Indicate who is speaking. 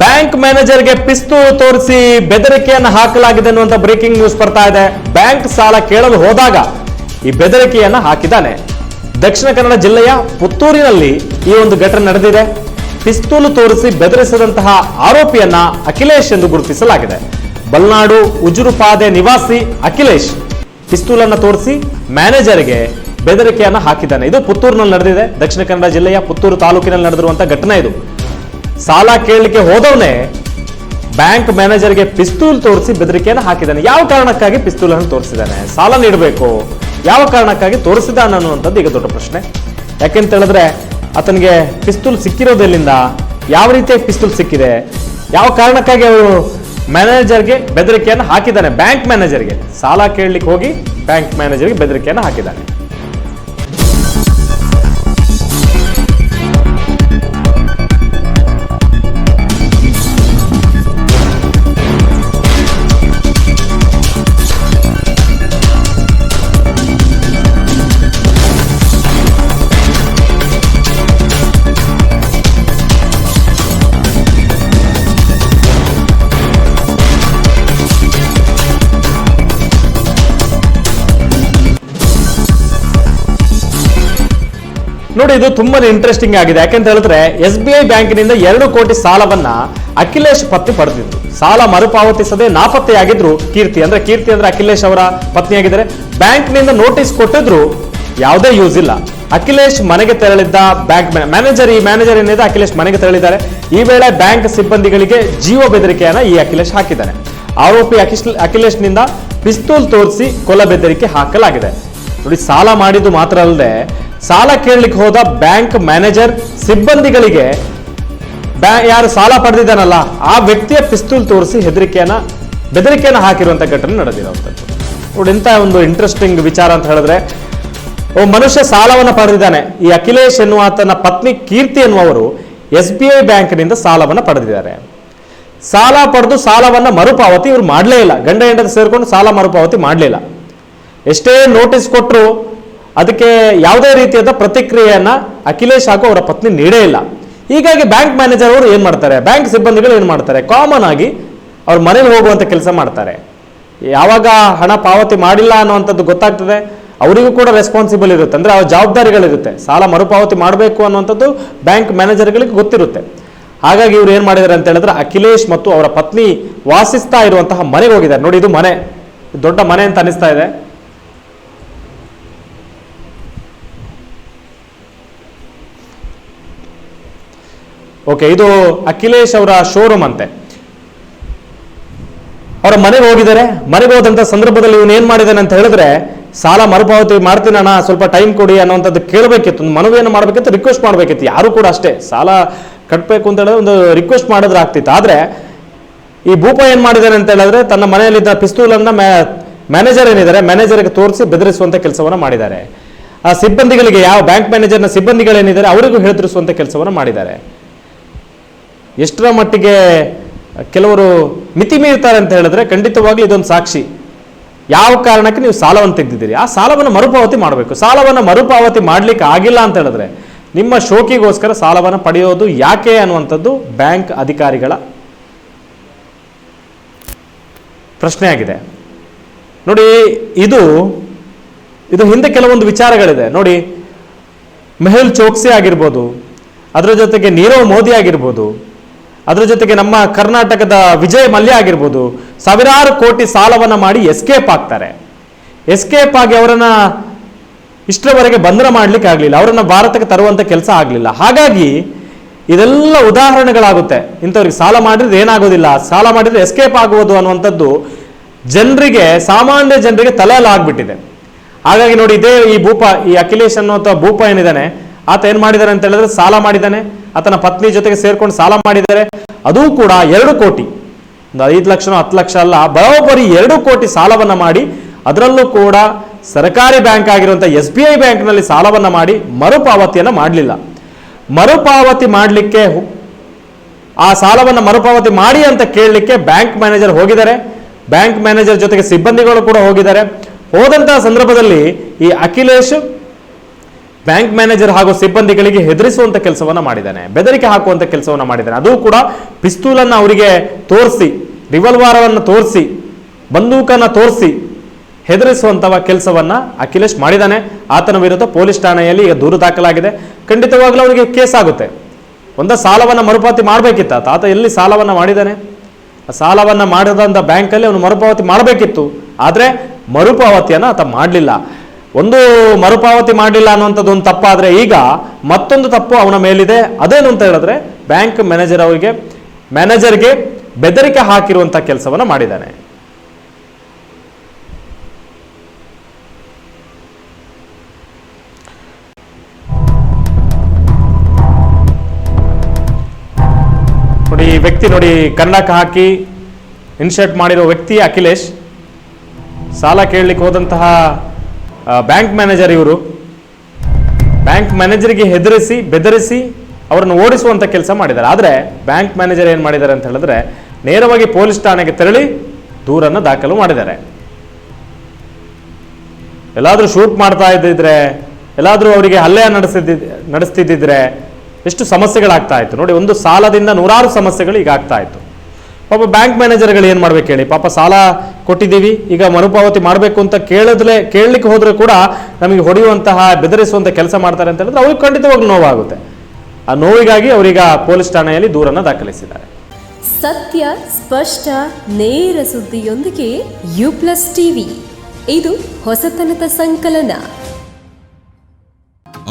Speaker 1: Bank ಮ್ಯಾನೇಜರ್ಗೆ ಪಿಸ್ತೂಲ್ ತೋರಿಸಿ ಬೆದರಿಕೆಯನ್ನು ಹಾಕಲಾಗಿದೆ ಅನ್ನುವಂತ ಬ್ರೇಕಿಂಗ್ ನ್ಯೂಸ್ ಬರ್ತಾ ಇದೆ. ಬ್ಯಾಂಕ್ ಸಾಲ ಕೇಳಲು ಹೋದಾಗ ಈ ಬೆದರಿಕೆಯನ್ನು ಹಾಕಿದ್ದಾನೆ. ದಕ್ಷಿಣ ಕನ್ನಡ ಜಿಲ್ಲೆಯ ಪುತ್ತೂರಿನಲ್ಲಿ ಈ ಒಂದು ಘಟನೆ ನಡೆದಿದೆ. ಪಿಸ್ತೂಲು ತೋರಿಸಿ ಬೆದರಿಸಿದಂತಹ ಆರೋಪಿಯನ್ನ ಅಖಿಲೇಶ್ ಎಂದು ಗುರುತಿಸಲಾಗಿದೆ. ಬಲ್ನಾಡು ಉಜುರುಪಾದೆ ನಿವಾಸಿ ಅಖಿಲೇಶ್ ಪಿಸ್ತೂಲನ್ನು ತೋರಿಸಿ ಮ್ಯಾನೇಜರ್ಗೆ ಬೆದರಿಕೆಯನ್ನು ಹಾಕಿದ್ದಾನೆ. ಇದು ಪುತ್ತೂರಿನಲ್ಲಿ ನಡೆದಿದೆ. ದಕ್ಷಿಣ ಕನ್ನಡ ಜಿಲ್ಲೆಯ ಪುತ್ತೂರು ತಾಲೂಕಿನಲ್ಲಿ ನಡೆದಿರುವಂತಹ ಘಟನೆ ಇದು. ಸಾಲ ಕೇಳಲಿಕ್ಕೆ ಹೋದವನೇ ಬ್ಯಾಂಕ್ ಮ್ಯಾನೇಜರ್ಗೆ ಪಿಸ್ತೂಲ್ ತೋರಿಸಿ ಬೆದರಿಕೆಯನ್ನು ಹಾಕಿದ್ದಾನೆ. ಯಾವ ಕಾರಣಕ್ಕಾಗಿ ಪಿಸ್ತೂಲ್ ಅನ್ನು ತೋರಿಸಿದ್ದಾನೆ? ಸಾಲ ನೀಡಬೇಕು. ಯಾವ ಕಾರಣಕ್ಕಾಗಿ ತೋರಿಸಿದ್ದಾನೆ ಅನ್ನುವಂಥದ್ದು ಈಗ ದೊಡ್ಡ ಪ್ರಶ್ನೆ. ಯಾಕೆಂತ ಹೇಳಿದ್ರೆ, ಆತನಿಗೆ ಪಿಸ್ತೂಲ್ ಸಿಕ್ಕಿರೋದೆಲ್ಲಿಂದ ಯಾವ ರೀತಿಯ ಪಿಸ್ತೂಲ್ ಸಿಕ್ಕಿದೆ? ಯಾವ ಕಾರಣಕ್ಕಾಗಿ ಅವರು ಮ್ಯಾನೇಜರ್ಗೆ ಬೆದರಿಕೆಯನ್ನು ಹಾಕಿದ್ದಾನೆ? ಬ್ಯಾಂಕ್ ಮ್ಯಾನೇಜರ್ಗೆ. ಸಾಲ ಕೇಳಲಿಕ್ಕೆ ಹೋಗಿ ಬ್ಯಾಂಕ್ ಮ್ಯಾನೇಜರ್ಗೆ ಬೆದರಿಕೆಯನ್ನು ಹಾಕಿದ್ದಾನೆ. ನೋಡಿ, ಇದು ತುಂಬಾನೇ ಇಂಟ್ರೆಸ್ಟಿಂಗ್ ಆಗಿದೆ. ಯಾಕೆಂತ ಹೇಳಿದ್ರೆ ಎಸ್ ಬಿ ಐ ಬ್ಯಾಂಕಿನಿಂದ ಎರಡು ಕೋಟಿ ಸಾಲವನ್ನ ಅಖಿಲೇಶ್ ಪತ್ನಿ ಪಡೆದಿದ್ರು ಸಾಲ ಮರುಪಾವತಿಸದೆ ನಾಪತ್ತೆಯಾಗಿದ್ರು ಕೀರ್ತಿ. ಅಂದ್ರೆ ಕೀರ್ತಿ ಅಂದ್ರೆ ಅಖಿಲೇಶ್ ಅವರ ಪತ್ನಿಯಾಗಿದ್ದಾರೆ ಬ್ಯಾಂಕ್ನಿಂದ ನೋಟಿಸ್ ಕೊಟ್ಟಿದ್ರು, ಯಾವುದೇ ಯೂಸ್ ಇಲ್ಲ. ಅಖಿಲೇಶ್ ಮನೆಗೆ ತೆರಳಿದ್ದ ಬ್ಯಾಂಕ್ ಮ್ಯಾನೇಜರ್ ಈ ಮ್ಯಾನೇಜರ್ ಏನಿದೆ, ಅಖಿಲೇಶ್ ಮನೆಗೆ ತೆರಳಿದ್ದಾರೆ. ಈ ವೇಳೆ ಬ್ಯಾಂಕ್ ಸಿಬ್ಬಂದಿಗಳಿಗೆ ಜೀವ ಬೆದರಿಕೆಯನ್ನ ಈ ಅಖಿಲೇಶ್ ಹಾಕಿದ್ದಾರೆ. ಆರೋಪಿ ಅಖಿಶ್, ಅಖಿಲೇಶ್ನಿಂದ ಪಿಸ್ತೂಲ್ ತೋರಿಸಿ ಕೊಲ ಬೆದರಿಕೆ ಹಾಕಲಾಗಿದೆ. ನೋಡಿ, ಸಾಲ ಮಾಡಿದ್ದು ಮಾತ್ರ ಅಲ್ಲದೆ ಸಾಲ ಕೇಳಲಿಕ್ಕೆ ಹೋದ ಬ್ಯಾಂಕ್ ಮ್ಯಾನೇಜರ್ ಸಿಬ್ಬಂದಿಗಳಿಗೆ ಯಾರು ಸಾಲ ಪಡೆದಿದ್ದಾನಲ್ಲ, ಆ ವ್ಯಕ್ತಿಯ ಪಿಸ್ತೂಲ್ ತೋರಿಸಿ ಹೆದರಿಕೆಯನ್ನ, ಬೆದರಿಕೆಯನ್ನು ಹಾಕಿರುವಂತ ಘಟನೆ ನಡೆದಿರುವಂಥದ್ದು ನೋಡಿ, ಇಂಥ ಒಂದು ಇಂಟ್ರೆಸ್ಟಿಂಗ್ ವಿಚಾರ ಅಂತ ಹೇಳಿದ್ರೆ ಒಬ್ಬ ಮನುಷ್ಯ ಸಾಲವನ್ನು ಪಡೆದಿದ್ದಾನೆ. ಈ ಅಖಿಲೇಶ್ ಎನ್ನುವ ತನ್ನ ಪತ್ನಿ ಕೀರ್ತಿ ಎನ್ನುವರು ಎಸ್ ಬಿ ಐ ಬ್ಯಾಂಕ್ನಿಂದ ಸಾಲವನ್ನು ಪಡೆದಿದ್ದಾರೆ. ಸಾಲ ಪಡೆದು ಸಾಲವನ್ನು ಮರುಪಾವತಿ ಇವರು ಮಾಡಲೇ ಇಲ್ಲ. ಗಂಡ ಹೆಂಡತಿ ಸೇರಿಕೊಂಡು ಸಾಲ ಮರುಪಾವತಿ ಮಾಡಲಿಲ್ಲ ಎಷ್ಟೇ ನೋಟಿಸ್ ಕೊಟ್ಟರು ಅದಕ್ಕೆ ಯಾವುದೇ ರೀತಿಯಾದ ಪ್ರತಿಕ್ರಿಯೆಯನ್ನು ಅಖಿಲೇಶ್ ಹಾಗೂ ಅವರ ಪತ್ನಿ ನೀಡೇ ಇಲ್ಲ. ಹೀಗಾಗಿ ಬ್ಯಾಂಕ್ ಮ್ಯಾನೇಜರ್ ಅವರು ಏನು ಮಾಡ್ತಾರೆ? ಬ್ಯಾಂಕ್ ಸಿಬ್ಬಂದಿಗಳು ಏನು ಮಾಡ್ತಾರೆ? ಕಾಮನ್ ಆಗಿ ಅವ್ರ ಮನೇಲಿ ಹೋಗುವಂತ ಕೆಲಸ ಮಾಡ್ತಾರೆ. ಯಾವಾಗ ಹಣ ಪಾವತಿ ಮಾಡಿಲ್ಲ ಅನ್ನುವಂಥದ್ದು ಗೊತ್ತಾಗ್ತದೆ. ಅವರಿಗೂ ಕೂಡ ರೆಸ್ಪಾನ್ಸಿಬಲ್ ಇರುತ್ತೆ. ಅಂದ್ರೆ ಅವ್ರ ಜವಾಬ್ದಾರಿಗಳಿರುತ್ತೆ. ಸಾಲ ಮರುಪಾವತಿ ಮಾಡಬೇಕು ಅನ್ನುವಂಥದ್ದು ಬ್ಯಾಂಕ್ ಮ್ಯಾನೇಜರ್ಗಳಿಗೆ ಗೊತ್ತಿರುತ್ತೆ. ಹಾಗಾಗಿ ಇವ್ರು ಏನು ಮಾಡಿದ್ದಾರೆ ಅಂತ ಹೇಳಿದ್ರೆ ಅಖಿಲೇಶ್ ಮತ್ತು ಅವರ ಪತ್ನಿ ವಾಸಿಸ್ತಾ ಇರುವಂತಹ ಮನೆಗೆ ಹೋಗಿದ್ದಾರೆ. ನೋಡಿ, ಇದು ಮನೆ. ದೊಡ್ಡ ಮನೆ ಅಂತ ಅನಿಸ್ತಾ ಇದೆ. ಓಕೆ, ಇದು ಅಖಿಲೇಶ್ ಅವರ ಶೋರೂಮ್ ಅಂತೆ. ಅವರ ಮನೆಗೆ ಹೋಗಿದ್ದಾರೆ. ಮನೆಗೆ ಹೋದಂತ ಸಂದರ್ಭದಲ್ಲಿ ಇವನು ಏನ್ ಮಾಡಿದಾನೆ ಅಂತ ಹೇಳಿದ್ರೆ, ಸಾಲ ಮರುಪಾವತಿ ಮಾಡ್ತೀನಣ್ಣ ಸ್ವಲ್ಪ ಟೈಮ್ ಕೊಡಿ ಅನ್ನೋಂಥದ್ದು ಕೇಳಬೇಕಿತ್ತು. ಮನವಿಯನ್ನು ಮಾಡಬೇಕಿತ್ತು ರಿಕ್ವೆಸ್ಟ್ ಮಾಡಬೇಕಿತ್ತು. ಯಾರು ಕೂಡ ಅಷ್ಟೇ. ಸಾಲ ಕಟ್ಟಬೇಕು ಅಂತ ಹೇಳಿದ್ರೆ ಒಂದು ರಿಕ್ವೆಸ್ಟ್ ಮಾಡಿದ್ರೆ ಆಗ್ತಿತ್ತು. ಆದ್ರೆ, ಈ ಭೂಪ ಏನ್ ಮಾಡಿದ್ದಾನೆ ಅಂತ ಹೇಳಿದ್ರೆ, ತನ್ನ ಮನೆಯಲ್ಲಿದ್ದ ಪಿಸ್ತೂಲನ್ನ ಮ್ಯಾನೇಜರ್ ಏನಿದ್ದಾರೆ ಮ್ಯಾನೇಜರ್ಗೆ ತೋರಿಸಿ ಬೆದರಿಸುವಂತ ಕೆಲಸವನ್ನ ಮಾಡಿದ್ದಾರೆ. ಆ ಸಿಬ್ಬಂದಿಗಳಿಗೆ, ಯಾವ ಬ್ಯಾಂಕ್ ಮ್ಯಾನೇಜರ್ನ ಸಿಬ್ಬಂದಿಗಳೇನಿದ್ದಾರೆ, ಅವರಿಗೂ ಹೆದರಿಸುವಂತ ಕೆಲಸವನ್ನ ಮಾಡಿದ್ದಾರೆ. ಎಷ್ಟರ ಮಟ್ಟಿಗೆ ಕೆಲವರು ಮಿತಿ ಮೀರ್ತಾರೆ ಅಂತ ಹೇಳಿದ್ರೆ ಖಂಡಿತವಾಗ್ಲೂ ಇದೊಂದು ಸಾಕ್ಷಿ. ಯಾವ ಕಾರಣಕ್ಕೆ ನೀವು ಸಾಲವನ್ನು ತೆಗೆದಿದ್ದೀರಿ? ಆ ಸಾಲವನ್ನು ಮರುಪಾವತಿ ಮಾಡಬೇಕು. ಸಾಲವನ್ನು ಮರುಪಾವತಿ ಮಾಡಲಿಕ್ಕೆ ಆಗಿಲ್ಲ ಅಂತ ಹೇಳಿದ್ರೆ ನಿಮ್ಮ ಶೋಕಿಗೋಸ್ಕರ ಸಾಲವನ್ನು ಪಡೆಯೋದು ಯಾಕೆ ಅನ್ನುವಂಥದ್ದು ಬ್ಯಾಂಕ್ ಅಧಿಕಾರಿಗಳ ಪ್ರಶ್ನೆಯಾಗಿದೆ. ನೋಡಿ, ಇದು ಇದು ಹಿಂದೆ ಕೆಲವೊಂದು ವಿಚಾರಗಳಿದೆ. ನೋಡಿ, ಮೆಹುಲ್ ಚೋಕ್ಸಿ ಆಗಿರ್ಬೋದು, ಅದರ ಜೊತೆಗೆ ನೀರವ್ ಮೋದಿ ಆಗಿರ್ಬೋದು ಅದರ ಜೊತೆಗೆ ನಮ್ಮ ಕರ್ನಾಟಕದ ವಿಜಯ್ ಮಲ್ಯ ಆಗಿರ್ಬೋದು, ಸಾವಿರಾರು ಕೋಟಿ ಸಾಲವನ್ನು ಮಾಡಿ ಎಸ್ಕೇಪ್ ಆಗ್ತಾರೆ. ಎಸ್ಕೇಪ್ ಆಗಿ ಅವರನ್ನು ಇಷ್ಟರವರೆಗೆ ಬಂಧನ ಮಾಡಲಿಕ್ಕೆ ಆಗಲಿಲ್ಲ, ಅವರನ್ನು ಭಾರತಕ್ಕೆ ತರುವಂಥ ಕೆಲಸ ಆಗಲಿಲ್ಲ. ಹಾಗಾಗಿ ಇದೆಲ್ಲ ಉದಾಹರಣೆಗಳಾಗುತ್ತೆ. ಇಂಥವ್ರಿಗೆ ಸಾಲ ಮಾಡಿದ್ರೆ ಏನಾಗೋದಿಲ್ಲ. ಸಾಲ ಮಾಡಿದರೆ ಎಸ್ಕೇಪ್ ಆಗುವುದು ಅನ್ನುವಂಥದ್ದು ಜನರಿಗೆ, ಸಾಮಾನ್ಯ ಜನರಿಗೆ ತಲೆಯಲ್ಲಿ ಆಗ್ಬಿಟ್ಟಿದೆ ಹಾಗಾಗಿ ನೋಡಿ, ಇದೇ ಈ ಭೂಪ, ಈ ಅಖಿಲೇಶ್ ಅನ್ನುವಂಥ ಭೂಪ ಏನಿದ್ದಾನೆ, ಆತ ಏನು ಮಾಡಿದಾನೆ ಅಂತ ಹೇಳಿದ್ರೆ ಸಾಲ ಮಾಡಿದ್ದಾನೆ ಆತನ ಪತ್ನಿ ಜೊತೆಗೆ ಸೇರ್ಕೊಂಡು ಸಾಲ ಮಾಡಿದ್ದಾರೆ. ಅದೂ ಕೂಡ ಎರಡು ಕೋಟಿ. ಒಂದು ಐದು ಲಕ್ಷನೋ ಹತ್ತು ಲಕ್ಷ ಅಲ್ಲ, ಬರೋಬ್ಬರಿ ಎರಡು ಕೋಟಿ ಸಾಲವನ್ನ ಮಾಡಿ, ಅದರಲ್ಲೂ ಕೂಡ ಸರ್ಕಾರಿ ಬ್ಯಾಂಕ್ ಆಗಿರುವಂಥ ಎಸ್ ಬಿ ಐ ಬ್ಯಾಂಕ್ನಲ್ಲಿ ಸಾಲವನ್ನ ಮಾಡಿ ಮರುಪಾವತಿಯನ್ನ ಮಾಡಲಿಲ್ಲ. ಮರುಪಾವತಿ ಮಾಡಲಿಕ್ಕೆ ಆ ಸಾಲವನ್ನು ಮರುಪಾವತಿ ಮಾಡಿ ಅಂತ ಕೇಳಲಿಕ್ಕೆ ಬ್ಯಾಂಕ್ ಮ್ಯಾನೇಜರ್ ಹೋಗಿದ್ದಾರೆ. ಬ್ಯಾಂಕ್ ಮ್ಯಾನೇಜರ್ ಜೊತೆಗೆ ಸಿಬ್ಬಂದಿಗಳು ಕೂಡ ಹೋಗಿದ್ದಾರೆ. ಹೋದಂತಹ ಸಂದರ್ಭದಲ್ಲಿ ಈ ಅಖಿಲೇಶ್ ಬ್ಯಾಂಕ್ ಮ್ಯಾನೇಜರ್ ಹಾಗೂ ಸಿಬ್ಬಂದಿಗಳಿಗೆ ಹೆದರಿಸುವಂತ ಕೆಲಸವನ್ನ ಮಾಡಿದ್ದಾನೆ. ಬೆದರಿಕೆ ಹಾಕುವಂತ ಕೆಲಸವನ್ನ ಮಾಡಿದ್ದಾನೆ. ಅದು ಕೂಡ ಪಿಸ್ತೂಲನ್ನು ಅವರಿಗೆ ತೋರಿಸಿ, ರಿವಲ್ವಾರವನ್ನು ತೋರಿಸಿ, ಬಂದೂಕನ್ನ ತೋರಿಸಿ ಹೆದರಿಸುವಂತಹ ಕೆಲಸವನ್ನ ಅಖಿಲೇಶ್ ಮಾಡಿದ್ದಾನೆ. ಆತನ ವಿರುದ್ಧ ಪೊಲೀಸ್ ಠಾಣೆಯಲ್ಲಿ ಈಗ ದೂರು ದಾಖಲಾಗಿದೆ. ಖಂಡಿತವಾಗ್ಲೂ ಅವರಿಗೆ ಕೇಸ್ ಆಗುತ್ತೆ. ಒಂದ ಸಾಲವನ್ನ ಮರುಪಾವತಿ ಮಾಡಬೇಕಿತ್ತ. ಆತ ಎಲ್ಲಿ ಸಾಲವನ್ನ ಮಾಡಿದ್ದಾನೆ? ಸಾಲವನ್ನ ಮಾಡಿದಂಥ ಬ್ಯಾಂಕಲ್ಲಿ ಅವನು ಮರುಪಾವತಿ ಮಾಡಬೇಕಿತ್ತು. ಆದರೆ ಮರುಪಾವತಿಯನ್ನು ಆತ ಮಾಡಲಿಲ್ಲ. ಒಂದು ಮರುಪಾವತಿ ಮಾಡಿಲ್ಲ ಅನ್ನುವಂಥದ್ದು ಒಂದು ತಪ್ಪಾದರೆ ಈಗ ಮತ್ತೊಂದು ತಪ್ಪು ಅವನ ಮೇಲಿದೆ. ಅದೇನು ಅಂತ ಹೇಳಿದ್ರೆ ಬ್ಯಾಂಕ್ ಮ್ಯಾನೇಜರ್ ಅವರಿಗೆ, ಮ್ಯಾನೇಜರ್ಗೆ ಬೆದರಿಕೆ ಹಾಕಿರುವಂತಹ ಕೆಲಸವನ್ನು ಮಾಡಿದ್ದಾನೆ. ನೋಡಿ, ಈ ವ್ಯಕ್ತಿ ನೋಡಿ ಕನ್ನಡಕ ಹಾಕಿ ಇನ್ಶರ್ಟ್ ಮಾಡಿರೋ ವ್ಯಕ್ತಿ ಅಖಿಲೇಶ್. ಸಾಲ ಕೇಳಲಿಕ್ಕೆ ಹೋದಂತಹ ಬ್ಯಾಂಕ್ ಮ್ಯಾನೇಜರ್ ಇವರು. ಬ್ಯಾಂಕ್ ಮ್ಯಾನೇಜರ್ಗೆ ಹೆದರಿಸಿ, ಬೆದರಿಸಿ ಅವರನ್ನು ಓಡಿಸುವಂತ ಕೆಲಸ ಮಾಡಿದ್ದಾರೆ. ಆದರೆ ಬ್ಯಾಂಕ್ ಮ್ಯಾನೇಜರ್ ಏನು ಮಾಡಿದ್ದಾರೆ ಅಂತ ಹೇಳಿದ್ರೆ ನೇರವಾಗಿ ಪೊಲೀಸ್ ಠಾಣೆಗೆ ತೆರಳಿ ದೂರನ್ನು ದಾಖಲು ಮಾಡಿದ್ದಾರೆ. ಎಲ್ಲಾದರೂ ಶೂಟ್ ಮಾಡ್ತಾ ಇದ್ದಿದ್ರೆ, ಎಲ್ಲಾದರೂ ಅವರಿಗೆ ಹಲ್ಲೆ ನಡೆಸಿದ್ದ, ನಡೆಸ್ತಿದ್ದಿದ್ರೆ ಎಷ್ಟು ಸಮಸ್ಯೆಗಳಾಗ್ತಾ ಇತ್ತು. ನೋಡಿ, ಒಂದು ಸಾಲದಿಂದ ನೂರಾರು ಸಮಸ್ಯೆಗಳು ಈಗ ಆಗ್ತಾ ಇತ್ತು. ಪಾಪ ಬ್ಯಾಂಕ್ ಮ್ಯಾನೇಜರ್ಗಳು ಏನು ಮಾಡ್ಬೇಕು ಹೇಳಿ? ಪಾಪ ಸಾಲ ಕೊಟ್ಟಿದ್ದೀವಿ, ಈಗ ಮರುಪಾವತಿ ಮಾಡಬೇಕು ಅಂತ ಕೇಳದ್ಲೆ ಕೇಳಲಿಕ್ಕೆ ಹೋದರೂ ಕೂಡ ನಮಗೆ ಹೊಡೆಯುವಂತಹ, ಬೆದರಿಸುವಂತ ಕೆಲಸ ಮಾಡ್ತಾರೆ ಅಂತ ಹೇಳಿದ್ರೆ ಅವ್ರಿಗೆ ಖಂಡಿತವಾಗ್ಲೂ ನೋವಾಗುತ್ತೆ. ಆ ನೋವಿಗಾಗಿ ಅವರೀಗ ಪೊಲೀಸ್ ಠಾಣೆಯಲ್ಲಿ ದೂರನ್ನು ದಾಖಲಿಸಿದ್ದಾರೆ.
Speaker 2: ಸತ್ಯ, ಸ್ಪಷ್ಟ, ನೇರ ಸುದ್ದಿಯೊಂದಿಗೆ ಯು ಪ್ಲಸ್ ಟಿವಿ. ಇದು ಹೊಸತನದ ಸಂಕಲನ.